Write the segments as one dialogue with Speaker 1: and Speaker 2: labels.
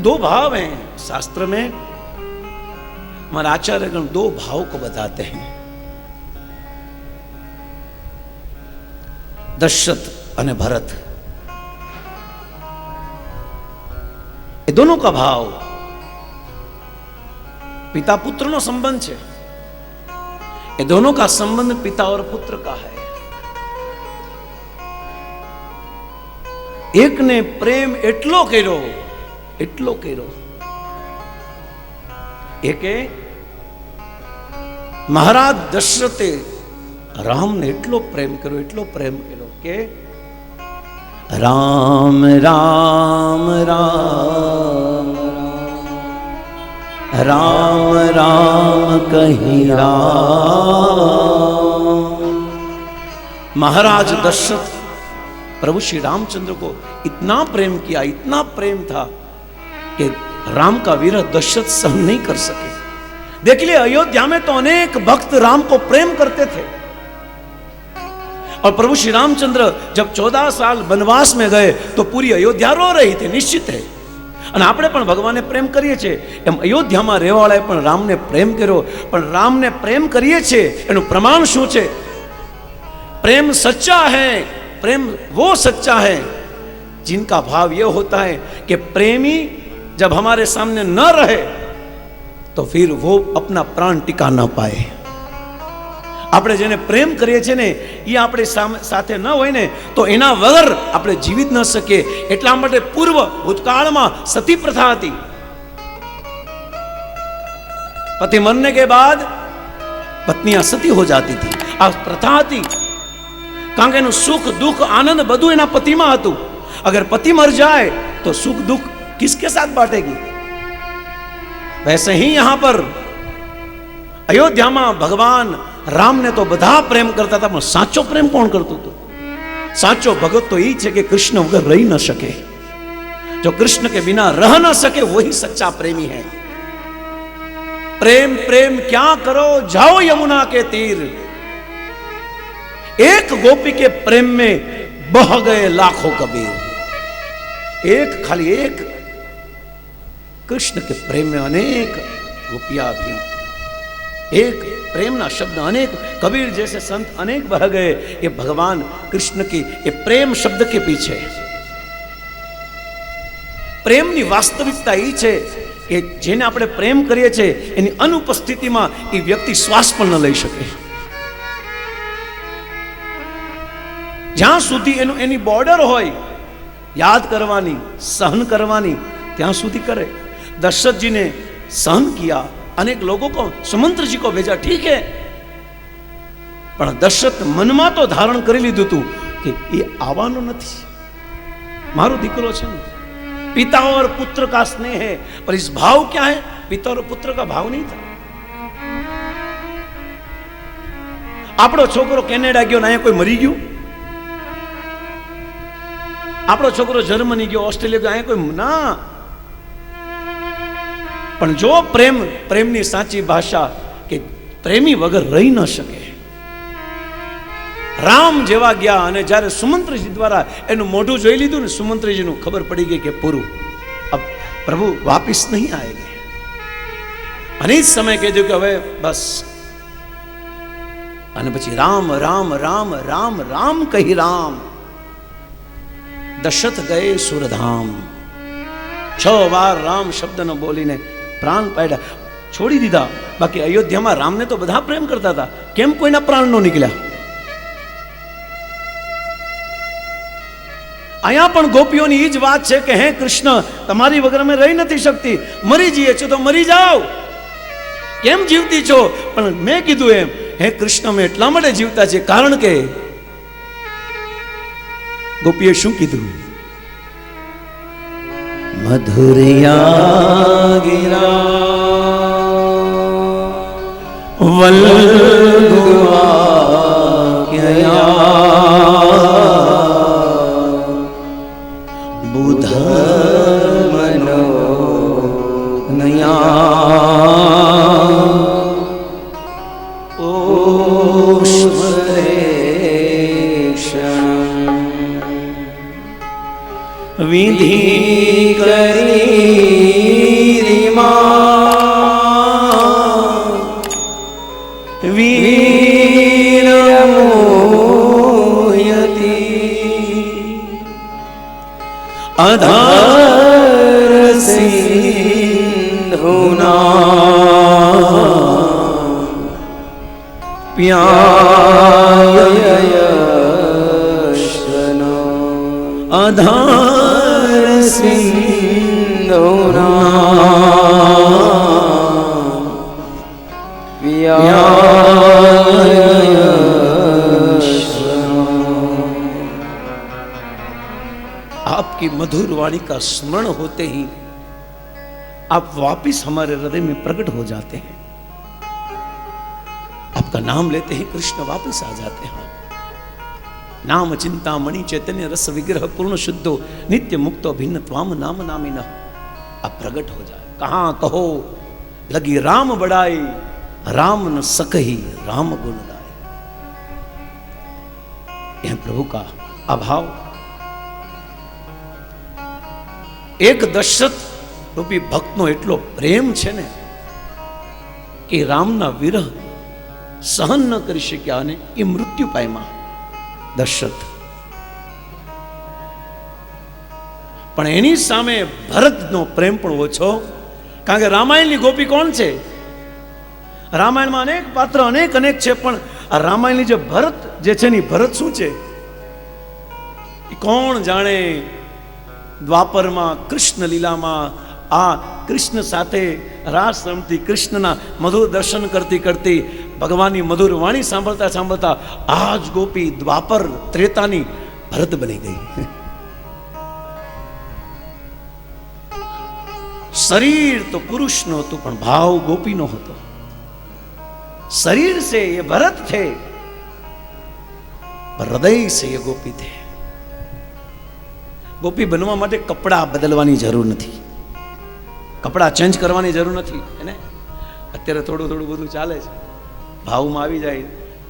Speaker 1: दो भाव हैं शास्त्र में हमारे आचार्यगण दो भाव को बताते हैं દશરથ અને ભરત એ दोनों का भाव पिता पुत्र નો સંબંધ છે ये दोनों का संबंध पिता और पुत्र का है એકને પ્રેમ એટલો કર્યો એટલો કર્યો એકે મહારાજ દશરથે રામને એટલો પ્રેમ કર્યો એટલો પ્રેમ કર્યો કે રામ રામ રામ राम राम कहीं राम महाराज दशरथ प्रभु श्री रामचंद्र को इतना प्रेम किया इतना प्रेम था कि राम का विरह दशरथ सहन नहीं कर सके देख लिए अयोध्या में तो अनेक भक्त राम को प्रेम करते थे और प्रभु श्री रामचंद्र जब चौदह साल वनवास में गए तो पूरी अयोध्या रो रही थी निश्चित है અને આપણે પણ ભગવાનને પ્રેમ કરીએ છીએ એમ અયોધ્યામાં રહેવાળાએ પણ રામને પ્રેમ કર્યો પણ રામને પ્રેમ કરીએ છીએ એનું પ્રમાણ શું છે प्रेम सच्चा है प्रेम वो सच्चा है जिनका भाव ये होता है कि प्रेमी जब हमारे सामने न रहे तो फिर वो अपना प्राण टिका न पाए આપણે જેને પ્રેમ કરીએ છીએ ને એ આપણી સામે સાથે ન હોય ને તો એના વગર આપણે જીવિત ન શકીએ એટલા માટે પૂર્વ ભૂતકાળમાં સતી પ્રથા હતી पति मरने के बाद पत्नियां सती हो जाती थी આ પ્રથા હતી કારણ કે એનું સુખ દુઃખ આનંદ બધું એના પતિમાં હતું અગર પતિ મર जाए तो सुख दुख किसके साथ बांटेगी वैसे ही यहां पर અયોધ્યામાં ભગવાન રામને તો બધા પ્રેમ કરતા હતા પણ સાચો પ્રેમ કોણ કરતું હતું સાચો ભગત તો એ છે કે કૃષ્ણ વગર રહી ન શકે જો કૃષ્ણ के बिना रह न सके वही सच्चा प्रेमी है प्रेम प्रेम क्या करो जाओ यमुना के तीर एक गोपी के प्रेम में बह गए लाखों कबीर एक खाली एक કૃષ્ણ કે પ્રેમે અનેક રૂપિયા આપ્યા. એક પ્રેમના શબ્દ અનેક કબીર જૈસે સંત અનેક બહ ગયે એ ભગવાન કૃષ્ણ કે એ પ્રેમ શબ્દ કે પી પીછે પ્રેમની વાસ્તવિકતા એ છે કે જેને આપણે પ્રેમ કરીએ છીએ, એની અનુપસ્થિતિમાં એ વ્યક્તિ શ્વાસ પણ ન લઈ શકે. જ્યાં સુધી એનું એની બોર્ડર હોય, યાદ કરવાની, સહન કરવાની, ત્યાં સુધી કરે. दशरथ जी ने सहन किया अनेक लोगों को सुमंत्र जी को भेजा ठीक है પણ દશરથ મનમાં તો ધારણ કરી લીધું હતું કે એ આવવાનો નથી મારો દીકરો છે ને पिता और पुत्र का स्नेह है पर इस भाव क्या है पिता और पुत्र का भाव नहीं था આપણો છોકરો કેનેડા ગયો ને અહીંયા કોઈ મરી ગયું આપણો છોકરો જર્મની ગયો ઓસ્ટ્રેલિયા ગયો અહીંયા કોઈ ના પણ જો પ્રેમ, પ્રેમની સાચી ભાષા કે પ્રેમી વગર રહી ન શકે. રામ જેવા ગયા અને જ્યારે સુમંત્રજી દ્વારા એનું મોઢું જોઈ લીધું ને સુમંત્રજીનું ખબર પડી ગઈ કે પૂરું. પ્રભુ વાપિસ નહીં આएंगे અને જ સમય કીધું કે હવે બસ. અને પછી રામ રામ રામ રામ રામ કહી રામ. દશરથ ગયે સુરધામ. છ વાર રામ શબ્દનો બોલીને પ્રાણ પાડ્યા. છોડી દીધા. બાકી અયોધ્યામાં રામને તો બધા પ્રેમ કરતા હતા. કેમ કોઈના પ્રાણ નો નીકળ્યા? અહીંયા પણ ગોપીઓની એ જ વાત છે કે, હે કૃષ્ણ, તમારી વગર અમે રહી નથી શકતી. મરી જઈએ છો તો મરી જાઓ. કેમ જીવતી છો? પણ મેં કીધું એમ, હે કૃષ્ણ, અમે એટલા માટે જીવતા છે કારણ કે, ગોપીએ શું કીધું? મધુરિયા ગિરા વલ્લુઆ
Speaker 2: आधार
Speaker 1: सिंधुना आपकी मधुर वाणी का स्मरण होते ही आप वापस हमारे हृदय में प्रकट हो जाते हैं। आपका नाम लेते ही कृष्ण वापस आ जाते हैं। नाम चिंता मणि चैतन्य रस विग्रह पूर्ण शुद्धो नित्य मुक्तो भिन्न त्वाम नाम नामी न आप प्रकट हो जाए कहाँ कहो लगी राम बड़ाई राम न सकही राम गुण गाए यह प्रभु का अभाव એક દશરથ રૂપી ભક્તનો એટલો પ્રેમ છે ને કે રામના વિરહ સહન ન કરી શક્યા અને એ મૃત્યુ પામ્યા દશરથ. પણ એની સામે ભરતનો પ્રેમ પણ ઓછો, કારણ કે રામાયણની ગોપી કોણ છે? રામાયણમાં અનેક પાત્ર, અનેક અનેક છે, પણ આ રામાયણની જે ભરત જે છે ની ભરત શું છે? કોણ જાણે દ્વાપરમાં કૃષ્ણ લીલામાં આ કૃષ્ણ સાથે રાસ રમતી, કૃષ્ણના મધુર દર્શન કરતી કરતી ભગવાનની મધુર વાણી સાંભળતા સાંભળતા આ જ ગોપી દ્વાપર ત્રેતાની ભરત બની ગઈ. શરીર તો પુરુષનો હતું, પણ ભાવ ગોપીનો હતો. શરીર છે એ ભરત છે હૃદય છે એ ગોપી છે. ગોપી બનવા માટે કપડાં બદલવાની જરૂર નથી. કપડાં ચેન્જ કરવાની જરૂર નથી. એને અત્યારે થોડું થોડું બધું ચાલે છે. ભાવમાં આવી જાય.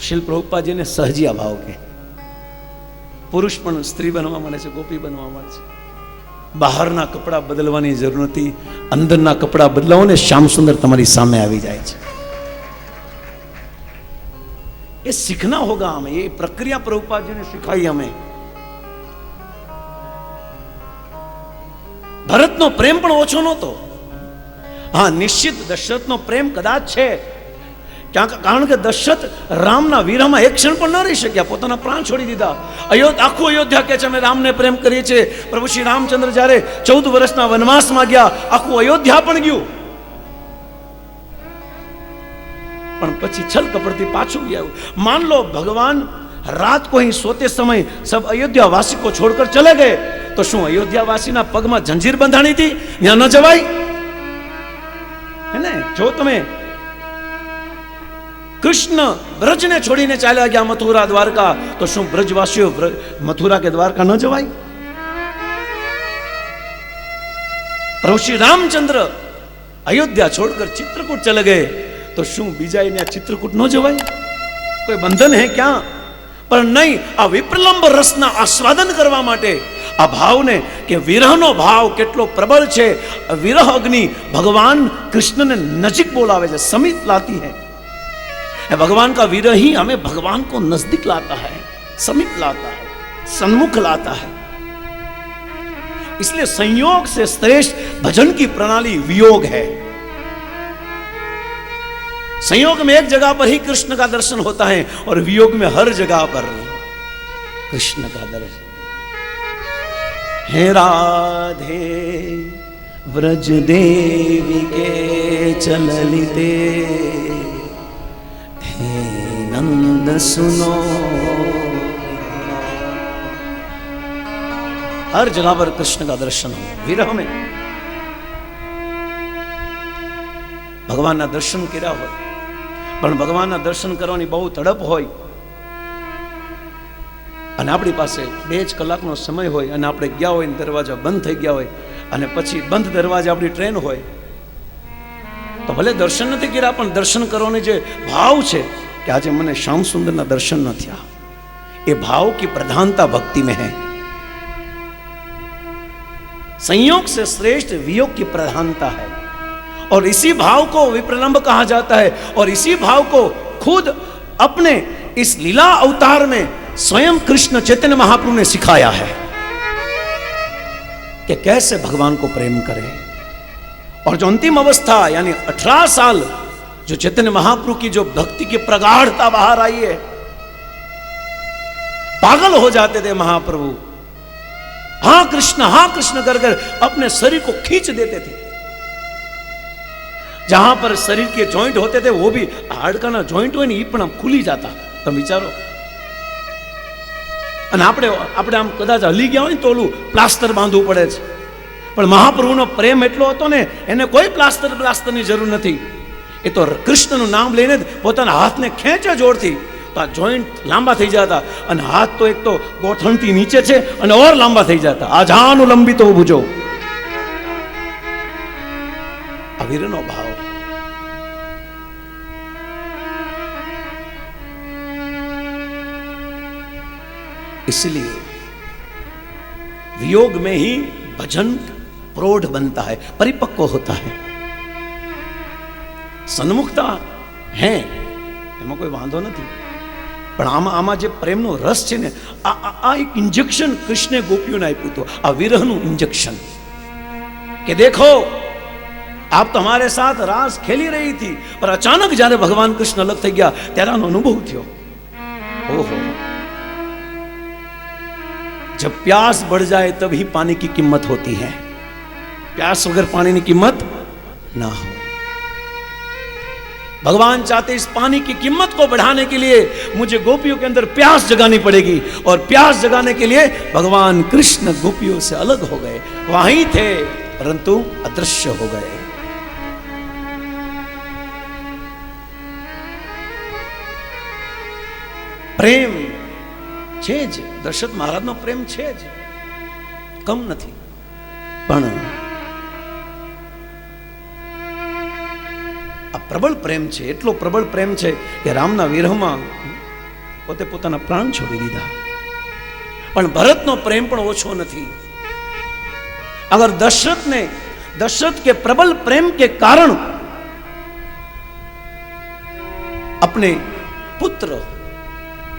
Speaker 1: શિલ્પ પ્રભુપાજીને સહજિયા ભાવ કે પુરુષ પણ સ્ત્રી બનવા મળે છે, ગોપી બનવા મળે છે. બહારના કપડાં બદલવાની જરૂર નથી, અંદરના કપડાં બદલાવો ને શ્યામ સુંદર તમારી સામે આવી જાય છે. એ શીખના હોગા અમે, એ પ્રક્રિયા પ્રભુપાજીને શીખાઈ અમે. ભરતનો પ્રેમ પણ ઓછો નહોતો. હા, નિશ્ચિત દશરથનો પ્રેમ કદાચ છે ક્યાંક કારણ કે દશરથ રામના વીરામાં એક ક્ષણ પણ ન રહી શક્યા, પોતાના પ્રાણ છોડી દીધા. આખું અયોધ્યા કે છે, અમે રામને પ્રેમ કરીએ છીએ. પ્રભુ શ્રી રામચંદ્ર જ્યારે ચૌદ વર્ષના વનવાસમાં ગયા, આખું અયોધ્યા પણ ગયું. પણ પછી છલ કપડથી પાછું ગયા માન લો, ભગવાન, રાત કોઈ સોતે સમય સબ અયોધ્યા વાસી કો છોડકર ચલે ગયે. તો શું અયોધ્યા વાસીના પગમાં જંજીર બંધાણી હતી? ત્યાં ન જવાય? હે ને? જો તમે કૃષ્ણ બ્રજને છોડીને ચાલ્યા ગયા મથુરા દ્વારકા. તો શું બ્રજવાસીઓ મથુરા કે દ્વારકા ન જવાય? પ્રભુ રામચંદ્ર અયોધ્યા છોડકર ચિત્રકૂટ ચલે ગયે. તો શું બીજા એને ચિત્રકૂટ ન જવાય? કોઈ બંધન હે ક્યાં? પણ નહીં, આ વિપ્રલંબ રસના આસ્વાદન કરવા માટે. આ ભાવને કે વિરહનો ભાવ કેટલો પ્રબળ છે. વિરહ અગ્નિ ભગવાન કૃષ્ણને નજીક બોલાવે છે સમિત લાતી હૈ. भगवान का विरह ही हमें भगवान को नज़दीक लाता है, समीप लाता है, सन्मुख लाता है। इसलिए संयोग से श्रेष्ठ भजन की प्रणाली वियोग है। संयोग में एक जगह पर ही कृष्ण का दर्शन होता है और वियोग में हर जगह पर कृष्ण का दर्शन। हे राधे व्रज देवी के चललिते नंद सुनो हर जगह पर कृष्ण का दर्शन हो विरह में ભગવાનના દર્શન કર્યા હોય પણ ભગવાનના દર્શન કરવાની બહુ તડપ હોય અને આપણી પાસે બે જ કલાકનો સમય હોય અને આપણે ગયા હોય ને દરવાજા બંધ થઈ ગયા હોય અને પછી બંધ દરવાજા આપણી ટ્રેન હોય તો ભલે દર્શન નથી કર્યા પણ દર્શન કરવાની જે ભાવ છે કે આજે મને શ્યામ સુંદરના દર્શન ન થયા એ ભાવ की प्रधानता भक्ति में है संयोग से श्रेष्ठ वियोग की प्रधानता है और इसी भाव को विप्रलंब कहा जाता है और इसी भाव को खुद अपने इस लीला अवतार में स्वयं कृष्ण चैतन्य महाप्रभु ने सिखाया है कि कैसे भगवान को प्रेम करें और जो अंतिम अवस्था यानी 18 साल जो चैतन्य महाप्रभु की जो भक्ति की प्रगाढ़ता बाहर आई है, पागल हो जाते थे महाप्रभु। हा कृष्ण हा कृष्ण कर कर अपने शरीर को खींच देते थे। जहां पर शरीर के जॉइंट होते थे, वो भी हाड ना जॉइंट હોય ને એ પણ આમ ખુલી જતા તમે વિચારો અને આપણે આપણે આમ કદાચ હલી ગયા હોય ને તો ઓલું પ્લાસ્ટર બાંધવું પડે છે પણ મહાપ્રભુનો પ્રેમ એટલો હતો ને, એને કોઈ પ્લાસ્ટર પ્લાસ્ટરની જરૂર નથી। એ તો કૃષ્ણનું નામ લઈને જ પોતાના હાથને ખેંચે જોરથી તો આ જોઈન્ટ લાંબા થઈ જતા અને હાથ તો એક તો ગોઠણથી નીચે છે અને ઓર લાંબા થઈ જતા આ જાનું લંબી તો બુજો આ વીરનો ભાવ इसलिए वियोग में ही भजन प्रौढ़ बनता है परिपक्व होता है સન્મુખતા હે, એમાં કોઈ વાંધો નથી. પણ આમાં આમાં જે પ્રેમનો રસ છે ને, આ આ એક ઇન્જેક્શન કૃષ્ણે ગોપીઓને આપ્યું હતું, આ વિરહનું ઇન્જેક્શન કે દેખો, આપ તમારે સાથ રાસ ખેલી રહી હતી, પણ અચાનક જ્યારે ભગવાન કૃષ્ણ અલગ થઈ ગયા, ત્યારે આનો અનુભવ થયો. ઓહો. જબ પ્યાસ બઢ જાય તબ હી પાણી કી કિંમત હોતી હૈ. પ્યાસ વગર પાણીની કિંમત ના હોય. भगवान चाहते इस पानी की कीमत को बढ़ाने के लिए मुझे गोपियों के अंदर प्यास जगानी पड़ेगी और प्यास जगाने के लिए भगवान कृष्ण गोपियों से अलग हो गए वहीं थे परंतु अदृश्य हो गए પ્રેમ છે જ દશરથ મહારાજનો પ્રેમ છે જ કમ નથી પણ પ્રબળ પ્રેમ છે એટલો પ્રબળ પ્રેમ છે કે રામના વિરહમાં પોતે પોતાના પ્રાણ છોડી દીધા પણ ભરતનો પ્રેમ પણ ઓછો નથી अगर दशरथ ने दशरथ के प्रबल प्रेम के कारण अपने पुत्र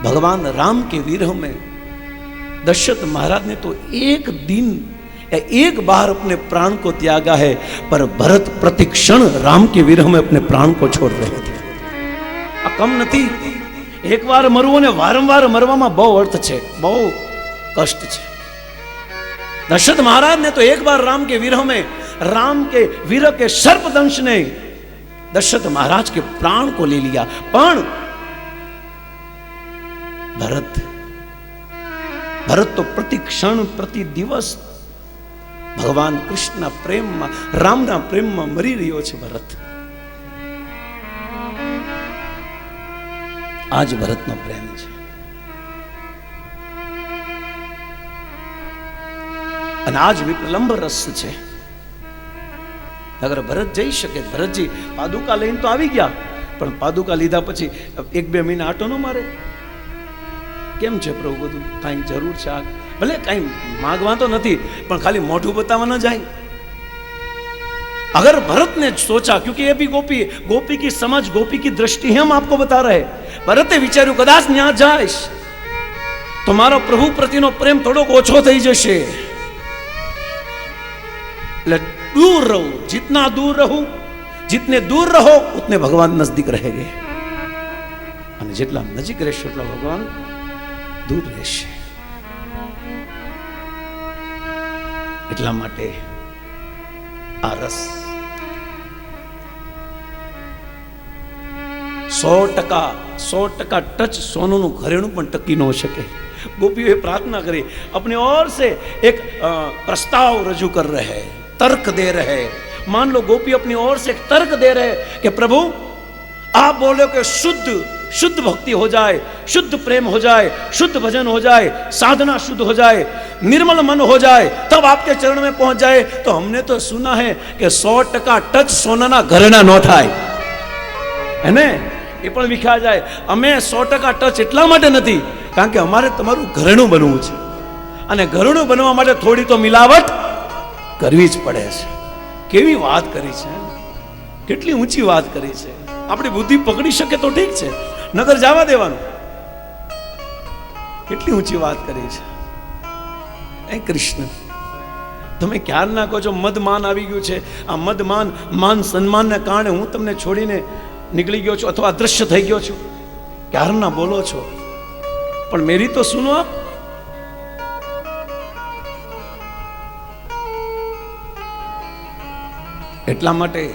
Speaker 1: भगवान राम के विरह में दशरथ महाराज ने तो एक दिन या एक बार अपने प्राण को त्यागा है पर भरत प्रतिक्षण राम के विरह में अपने प्राण को छोड़ रहे थे આ કમ નથી એકવાર મરવું ને વારંવાર મરવામાં બહુ અર્થ છે બહુ કષ્ટ છે दशरथ महाराज ने तो एक बार राम के विरह में राम के विरह के सर्पदंश ने दशरथ महाराज के प्राण को ले लिया पण ભરત ભરત તો પ્રતિ ક્ષણ પ્રતિ દિવસ ભગવાન કૃષ્ણના પ્રેમમાં, રામના પ્રેમમાં મરી રહ્યો છે ભરત. આજ ભરતનો પ્રેમ છે. અને આજ વિપ્લંબ રસ છે. અગર ભરત જઈ શકે, ભરતજી પાદુકા લઈને તો આવી ગયા, પણ પાદુકા લીધા પછી એક બે મહિના આટો ન મારે. કેમ છે પ્રભુ બધું? કાંઈ જરૂર છે આ ભલે કાંઈ માગવા તો નથી પણ ખાલી મોઢું બતાવવા ન જાય अगर भरत ने सोचा क्योंकि ये भी गोपी है गोपी की समझ गोपी की दृष्टि हम आपको बता रहे ભરતે વિચાર્યું કદાચ ત્યાં જાઈશ તો મારો પ્રભુ પ્રતિનો પ્રેમ થોડોક ઓછો થઈ જશે એટલે दूर रहो जितना दूर रहो जितने दूर रहो उतने भगवान नजदीक रहेंगे અને જેટલા નજીક રહેશો એટલા ભગવાન દૂર રહેશે એટલા માટે આ રસ સો ટકા સો ટકા ટચ સોનું ઘરેણું પણ ટકી ન શકે ગોપીઓએ પ્રાર્થના કરી अपने ओर से एक अ, प्रस्ताव रजू कर रहे हैं तर्क दे रहे हैं मान लो गोपी अपनी ओर से एक तर्क दे रहे हैं कि प्रभु आप बोलो कि शुद्ध शुद्ध भक्ति हो जाए, शुद्ध प्रेम हो जाए, शुद्ध भजन हो जाए, साधना शुद्ध हो जाए, निर्मल मन हो जाए, तब आपके चरण में पहुंच जाए। तो हमने तो सुना है कि સો ટકા ટચ સોનાના ઘરેણા ન થાય હે એ પણ વિખ્યા જાય અમે સો ટકા ટચ એટલા માટે નથી, કારણ કે અમારે તમારું ઘરેણું બનવું છે. અને ઘરેણું બનવા માટે થોડી તો મિલાવટ કરવી જ પડે છે. કેવી વાત કરી છે? કેટલી ઊંચી વાત કરી છે? આપણી બુદ્ધિ પકડી શકે તો ઠીક છે. નગર જવા દેવાનું. કેટલી ઊંચી વાત કરી છે. એ કૃષ્ણ, તમે ક્યાર ના કહો છો મદમાન આવી ગયું છે? આ મદમાન માન સન્માનને કારણે હું તમને છોડીને નીકળી ગયો છું અથવા અદ્રશ્ય થઈ ગયો છું? ક્યારના બોલો છો? પણ મેરી તો સુનો. આપ એટલા માટે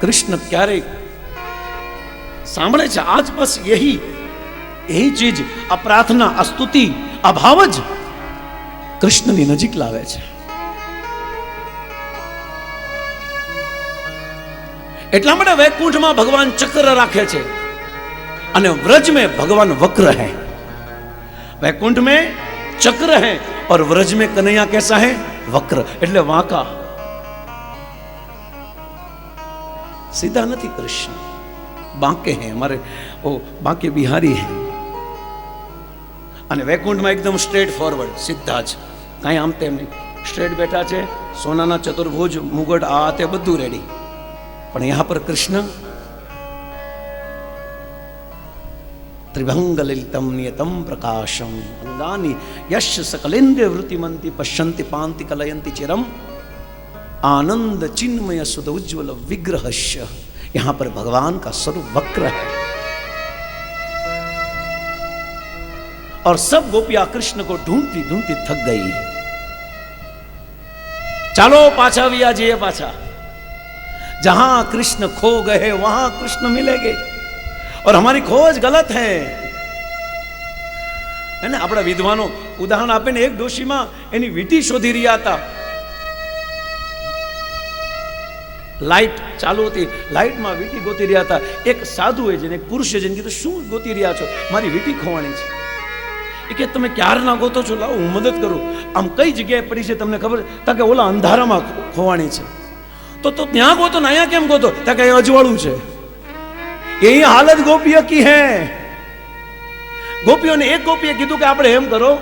Speaker 1: કૃષ્ણ ક્યારેક સાંભળે છે. આજ બસ એ ચીજ, આ પ્રાર્થના, આ સ્તુતિ, આ ભાવ જ કૃષ્ણની નજીક લાવે છે. એટલા માટે વૈકુંઠમાં ભગવાન ચક્ર રાખે છે અને વ્રજ મેં ભગવાન વક્ર હે. વૈકુંઠ મેં ચક્ર હે ઓર વ્રજ મેં કનૈયા કેસા હે? વક્ર. એટલે વાંકા. સીધા નથી કૃષ્ણ. બાંકે हैं हमारे वो बांके बिहारी हैं અને વૈકુંઠમાં એકદમ સ્ટ્રેટ ફોરવર્ડ સીધા જ કાંઈ આમ તેમ નહીં સ્ટ્રેટ બેઠા છે સોનાના ચતુર્ભુજ મુગટ આ તે બધું રેડી પણ યહાં પર કૃષ્ણ ત્રિભંગ લલિતમ નિયતમ પ્રકાશમ અંગાની યશ સકલેન્દ્રિય વૃત્તિમંતી પશ્યંતિ પાંતિ કલયંતિ ચિરમ आनंद चिन्मय सुध उज्ज्वल विग्रहस्य यहां पर भगवान का स्वरूप वक्र है और सब गोपियां कृष्ण को ढूंढती ढूंढती थक गई चलो पाछा भी आ जाइए पाछा जहां कृष्ण खो गए वहां कृष्ण मिलेंगे और हमारी खोज गलत है હે ને આપણા વિદ્વાનો ઉદાહરણ આપે ને એક ડોશીમાં એની વીટી શોધી રહ્યા હતા લાઇટ ચાલુ હતી. લાઇટમાં વીંટી ગોતી રહ્યા હતા. એક સાધુ એ જેને એક પુરુષે જેને કીધું, શું ગોતી રહ્યા છો? મારી વીંટી ખોવાની છે. એ કે, તમે ક્યારના ગોતો છો? લાવો, હું મદદ કરું. આમ કઈ જગ્યાએ પડી છે તમને ખબર? તા કે, ઓલા અંધારામાં ખોવાણી છે. તો તો ત્યાં ગોતો ને અહીંયા કેમ ગોતો? તા કે અજવાળું છે. એ હાલત ગોપીઓ કી હે? ગોપીઓને એક ગોપીએ કીધું કે, આપણે એમ કરો,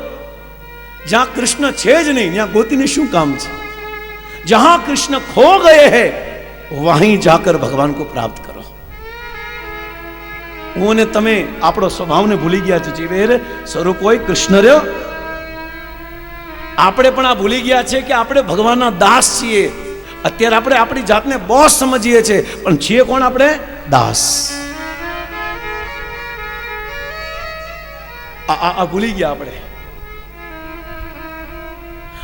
Speaker 1: જ્યાં કૃષ્ણ છે જ નહીં, ત્યાં ગોતીને શું કામ છે? જ્યાં કૃષ્ણ ખો ગયે હે વહીં જાકર ભગવાન કો પ્રાપ્ત કરો. હું ને તમે આપણો સ્વભાવને ભૂલી ગયા છે જીવેર. સ્વરૂપ હોય કૃષ્ણ રહ્યો આપણે પણ આ ભૂલી ગયા છે કે આપણે ભગવાનના દાસ છીએ. અત્યારે આપણે આપણી જાતને બોસ સમજીએ છીએ, પણ છીએ કોણ આપણે? દાસ. આ આ ભૂલી ગયા આપણે.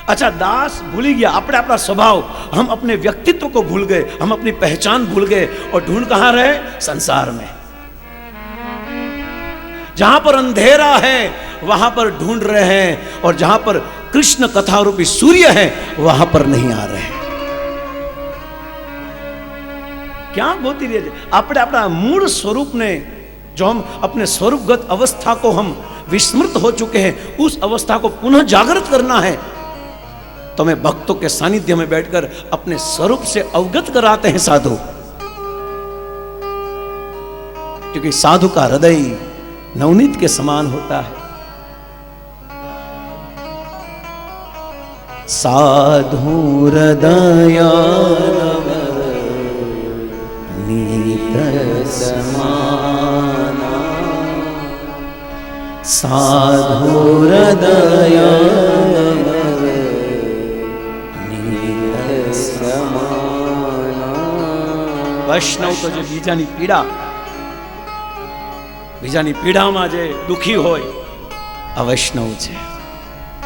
Speaker 1: अच्छा दास भूल गया। अपने अपना स्वभाव। हम अपने व्यक्तित्व को भूल गए। हम अपनी पहचान भूल गए। और ढूंढ कहाँ रहे? संसार में। जहाँ पर अंधेरा है, वहाँ पर ढूंढ रहे हैं। और जहाँ पर कृष्ण कथा रूपी सूर्य है, वहाँ पर नहीं आ रहे। क्या गोती रही अपने अपना मूल स्वरूप ने, जो हम अपने स्वरूपगत अवस्था को हम विस्मृत हो चुके हैं, उस अवस्था को पुनः जागृत करना है। तो मैं भक्तों के सानिध्य में बैठकर अपने स्वरूप से अवगत कराते हैं, साधु। क्योंकि साधु का हृदय नवनीत के समान होता है। साधु हृदय समाना। साधु हृदय વૈષ્ણવ તો જે બીજાની પીડા બીજાની પીડામાં જે દુખી હોય આ વૈષ્ણવ છે.